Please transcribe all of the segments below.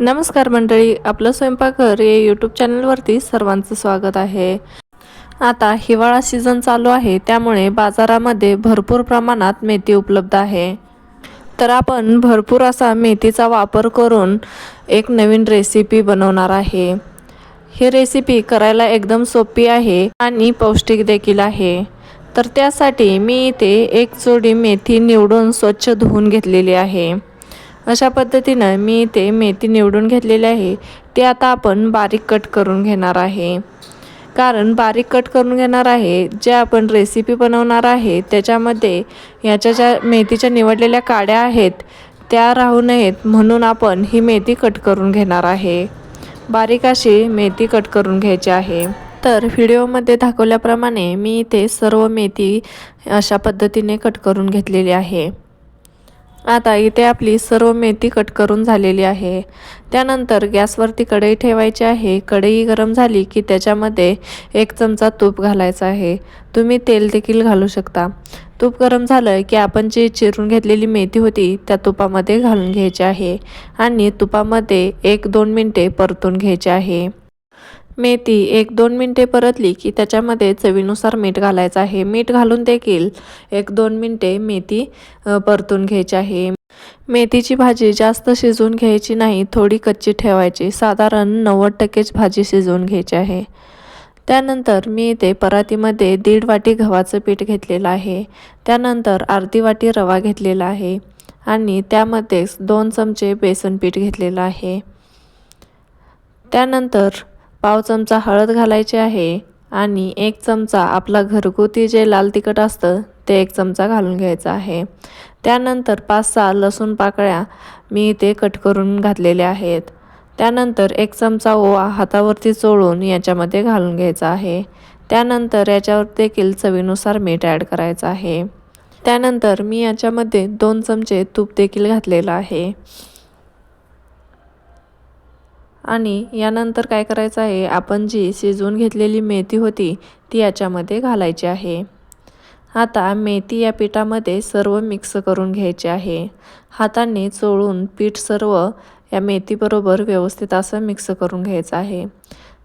नमस्कार मंडळी आपलं स्वयंपाकघर या यूट्यूब चॅनलवरती सर्वांचं स्वागत आहे. आता हिवाळा सीझन चालू आहे त्यामुळे बाजारामध्ये भरपूर प्रमाणात मेथी उपलब्ध आहे. तर आपण भरपूर असा मेथीचा वापर करून एक नवीन रेसिपी बनवणार आहे. ही रेसिपी करायला एकदम सोपी आहे आणि पौष्टिक देखील आहे. तर त्यासाठी मी इथे एक जोडी मेथी निवडून स्वच्छ धुवून घेतलेली आहे. अशा पद्धतीनं मी इथे मेथी निवडून घेतलेली आहे. ते आता आपण बारीक कट करून घेणार आहे. कारण बारीक कट करून घेणार आहे जे आपण रेसिपी बनवणार आहे त्याच्यामध्ये याच्या ज्या मेथीच्या निवडलेल्या काड्या आहेत त्या राहू नयेत म्हणून आपण ही मेथी कट करून घेणार आहे. बारीक अशी मेथी कट करून घ्यायची आहे. तर व्हिडिओमध्ये दाखवल्याप्रमाणे मी इथे सर्व मेथी अशा पद्धतीने कट करून घेतलेली आहे. आता इथे आपली सर्व मेथी कट करून झालेली आहे. त्यानंतर गॅसवरती कढई ठेवायची आहे. कढई गरम झाली की त्याच्यामध्ये एक चमचा तूप घालायचा आहे. तुम्ही तेल देखील घालू शकता. तूप गरम झालं की आपण जी चिरून घेतलेली मेथी होती त्या तुपामध्ये घालून घ्यायची आहे आणि तुपामध्ये एक दोन मिनटे परतून घ्यायचे आहे. मेथी एक दोन मिनटे परतली की त्याच्यामध्ये चवीनुसार मीठ घालायचं आहे. मीठ घालून देखील एक दोन मिनटे मेथी परतून घ्यायची आहे. मेथीची भाजी जास्त शिजवून घ्यायची नाही थोडी कच्ची ठेवायची. साधारण नव्वद टक्केच भाजी शिजवून घ्यायची आहे. त्यानंतर मी इथे परातीमध्ये दीड वाटी गव्हाचं पीठ घेतलेलं आहे. त्यानंतर अर्धी वाटी रवा घेतलेला आहे आणि त्यामध्येच दोन चमचे बेसन पीठ घेतलेलं आहे. त्यानंतर पाव चमचा हळद घालायची आहे आणि एक चमचा आपला घरगुती जे लाल तिखट असतं ते एक चमचा घालून घ्यायचा आहे. त्यानंतर पाच सहा लसूण पाकळ्या मी इथे कट करून घातलेल्या आहेत. त्यानंतर एक चमचा ओवा हातावरती चोळून याच्यामध्ये घालून घ्यायचा आहे. त्यानंतर याच्यावर देखील चवीनुसार मीठ ॲड करायचं आहे. त्यानंतर मी याच्यामध्ये दोन चमचे तूप देखील घातलेलं आहे. आणि यानंतर काय करायचं आहे? आपण जी शिजवून घेतलेली मेथी होती ती याच्यामध्ये घालायची आहे. आता मेथी या पिठामध्ये सर्व मिक्स करून घ्यायचे आहे. हाताने चोळून पीठ सर्व या मेथीबरोबर व्यवस्थित असं मिक्स करून घ्यायचं आहे.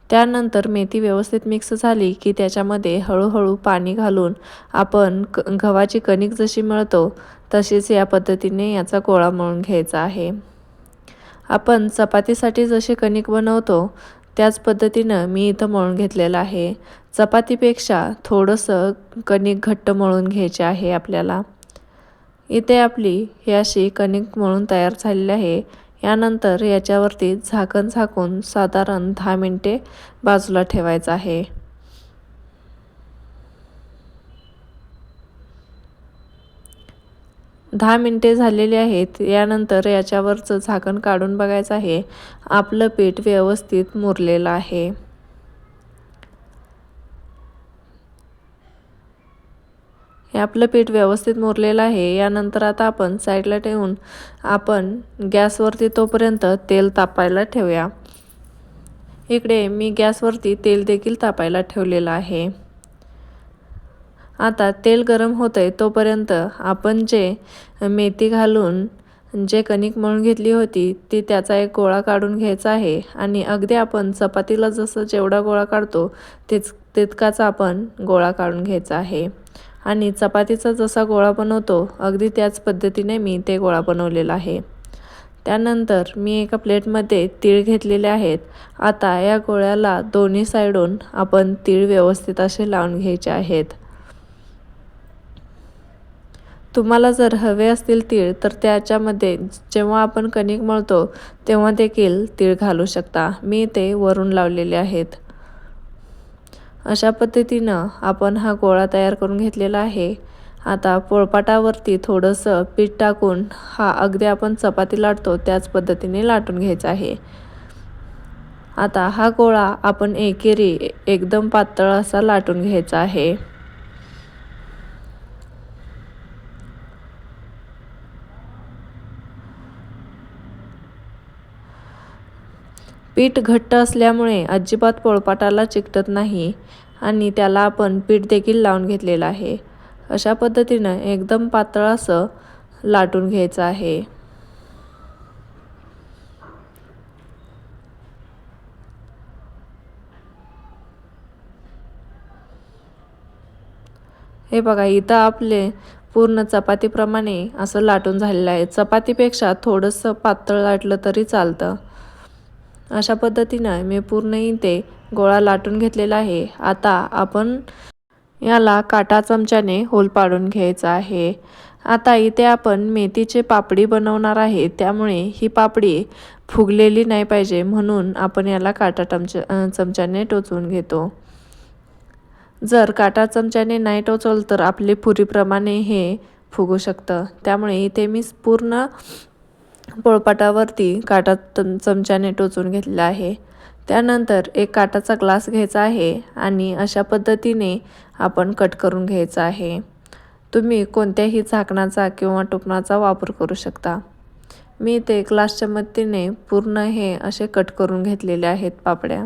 त्यानंतर मेथी व्यवस्थित मिक्स झाली की त्याच्यामध्ये हळूहळू पाणी घालून आपण क गव्हाची कणिक जशी मळतो तशीच या पद्धतीने याचा गोळा मळून घ्यायचा आहे. आपण चपातीसाठी जसे कणिक बनवतो त्याच पद्धतीनं मी इथं मळून घेतलेलं आहे. चपातीपेक्षा थोडंसं कणिक घट्ट मळून घ्यायचे आहे आपल्याला. इथे आपली ही अशी कणिक मळून तयार झालेली आहे. यानंतर याच्यावरती झाकण झाकून साधारण दहा मिनटे बाजूला ठेवायचं आहे. दहा मिनटे झालेली आहेत. यानंतर याच्यावरचं झाकण काढून बघायचं आहे. आपलं पीठ व्यवस्थित मुरलेलं आहे. हे आपलं पीठ व्यवस्थित मुरलेलं आहे. यानंतर आता आपण साईडला ठेवून आपण गॅसवरती तोपर्यंत तेल तापायला ठेवूया. इकडे मी गॅसवरती तेल देखील तापायला ठेवलेलं आहे. आता तेल गरम होतं आहे तोपर्यंत आपण जे मेथी घालून जे कणिक मळून घेतली होती ती त्याचा एक गोळा काढून घ्यायचा आहे. आणि अगदी आपण चपातीला जसं जेवढा गोळा काढतो तिच तितकाच आपण गोळा काढून घ्यायचा आहे. आणि चपातीचा जसा गोळा बनवतो अगदी त्याच पद्धतीने मी ते गोळा बनवलेला आहे. त्यानंतर मी एका प्लेटमध्ये तीळ घेतलेले आहेत. आता या गोळ्याला दोन्ही साईडून आपण तीळ व्यवस्थित असे लावून घ्यायचे आहेत. तुम्हाला जर हवे असतील तीळ तर त्याच्यामध्ये जेव्हा आपण कणिक मळतो तेव्हा देखील तीळ घालू शकता. मी ते वरून लावलेले आहेत. अशा पद्धतीनं आपण हा गोळा तयार करून घेतलेला आहे. आता पोळपाटावरती थोडंसं पीठ टाकून हा अगदी आपण चपाती लाटतो त्याच पद्धतीने लाटून घ्यायचा आहे. आता हा गोळा आपण एकेरी एकदम पातळ असा लाटून घ्यायचा आहे. पीठ घट्ट असल्यामुळे अजिबात पोळपाटाला चिकटत नाही आणि त्याला आपण पीठ देखील लावून घेतलेलं आहे. अशा पद्धतीनं एकदम पातळ असं लाटून घ्यायचं आहे. हे बघा इथं आपले पूर्ण चपातीप्रमाणे असं लाटून झालेलं आहे. चपातीपेक्षा थोडंसं पातळ लाटलं तरी चालतं. अशा पद्धतीनं मी पूर्ण इथे गोळा लाटून घेतलेला आहे. आता आपण याला काटा चमच्याने होल पाडून घ्यायचा आहे. आता इथे आपण मेथीचे पापडी बनवणार आहे. त्यामुळे ही पापडी फुगलेली नाही पाहिजे म्हणून आपण याला काटा टमच्या चमच्याने टोचून घेतो. जर काटा चमच्याने नाही टोचवलं तर आपले पुरीप्रमाणे हे फुगू शकतं. त्यामुळे इथे मी पूर्ण पोळपाटावरती काटा चमच्याने टोचून घेतलेला आहे. त्यानंतर एक काटाचा ग्लास घ्यायचा आहे आणि अशा पद्धतीने आपण कट करून घ्यायचा आहे. तुम्ही कोणत्याही झाकणाचा किंवा टोपणाचा वापर करू शकता. मी ते ग्लासच्या मदतीने पूर्ण हे असे कट करून घेतलेले आहेत पापड्या.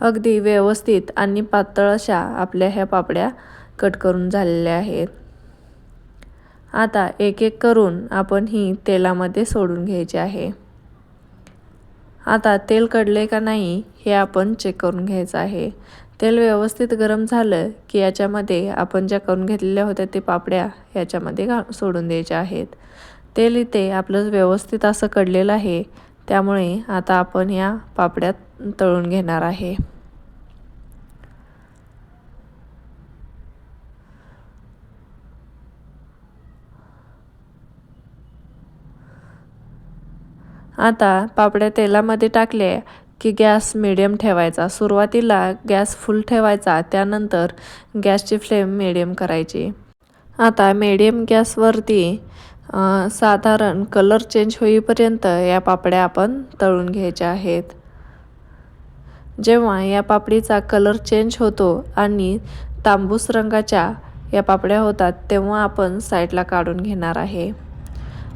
अगदी व्यवस्थित आणि पातळ अशा आपल्या ह्या पापड्या कट करून झालेल्या आहेत. आता एक एक करून आपण ही तेलामध्ये सोडून घ्यायची आहे. आता तेल कडले का नाही हे आपण चेक करून घ्यायचं आहे. तेल व्यवस्थित गरम झालं की याच्यामध्ये आपण ज्या करून घेतलेल्या होत्या ते पापड्या याच्यामध्ये घा सोडून द्यायच्या आहेत. तेल इथे आपलं व्यवस्थित असं कडलेलं आहे त्यामुळे आता आपण या पापड्यात तळून घेणार आहे. आता पापड्या तेलामध्ये टाकले की गॅस मिडियम ठेवायचा. सुरुवातीला गॅस फुल ठेवायचा त्यानंतर गॅसची फ्लेम मिडियम करायची. आता मिडियम गॅसवरती साधारण कलर चेंज होईपर्यंत या पापड्या आपण तळून घ्यायच्या आहेत. जेव्हा या पापडीचा कलर चेंज होतो आणि तांबूस रंगाच्या या पापड्या होतात तेव्हा आपण साईडला काढून घेणार आहे.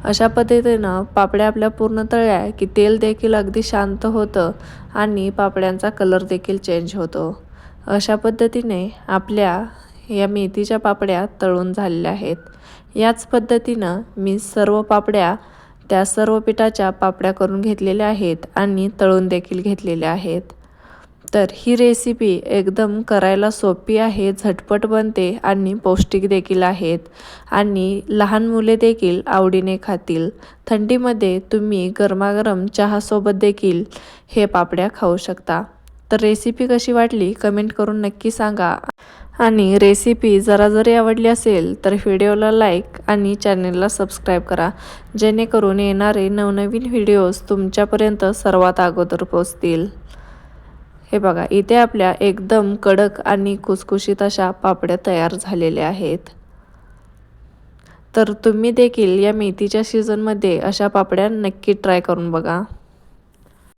अशा पद्धतीनं पापड्या आपल्या पूर्ण तळल्या की तेल देखील अगदी शांत होतं आणि पापड्यांचा कलर देखील चेंज होतो. अशा पद्धतीने आपल्या या मेथीच्या पापड्या तळून झालेल्या आहेत. याच पद्धतीनं मी सर्व पापड्या त्या सर्व पिठाच्या पापड्या करून घेतलेल्या आहेत आणि तळून देखील घेतलेल्या आहेत. तर ही रेसिपी एकदम करायला सोपी आहे झटपट बनते आणि पौष्टिक देखील आहेत. आणि लहान मुले देखील आवडीने खातील. थंडीमध्ये तुम्ही गरमागरम चहासोबत देखील हे पापड्या खाऊ शकता. तर रेसिपी कशी वाटली? कमेंट करून नक्की सांगा. आणि रेसिपी जरा जरी आवडली असेल तर व्हिडिओला लाईक आणि चॅनेलला सबस्क्राईब करा. जेणेकरून येणारे नवनवीन व्हिडिओज तुमच्यापर्यंत सर्वात अगोदर पोचतील हे बघा इथे आपल्या एकदम कडक आणि कुसकुशीत अशा पापड्या तयार झालेल्या आहेत. तर तुम्ही देखील या मेथीच्या सीझनमध्ये अशा पापड्या नक्की ट्राय करून बघा.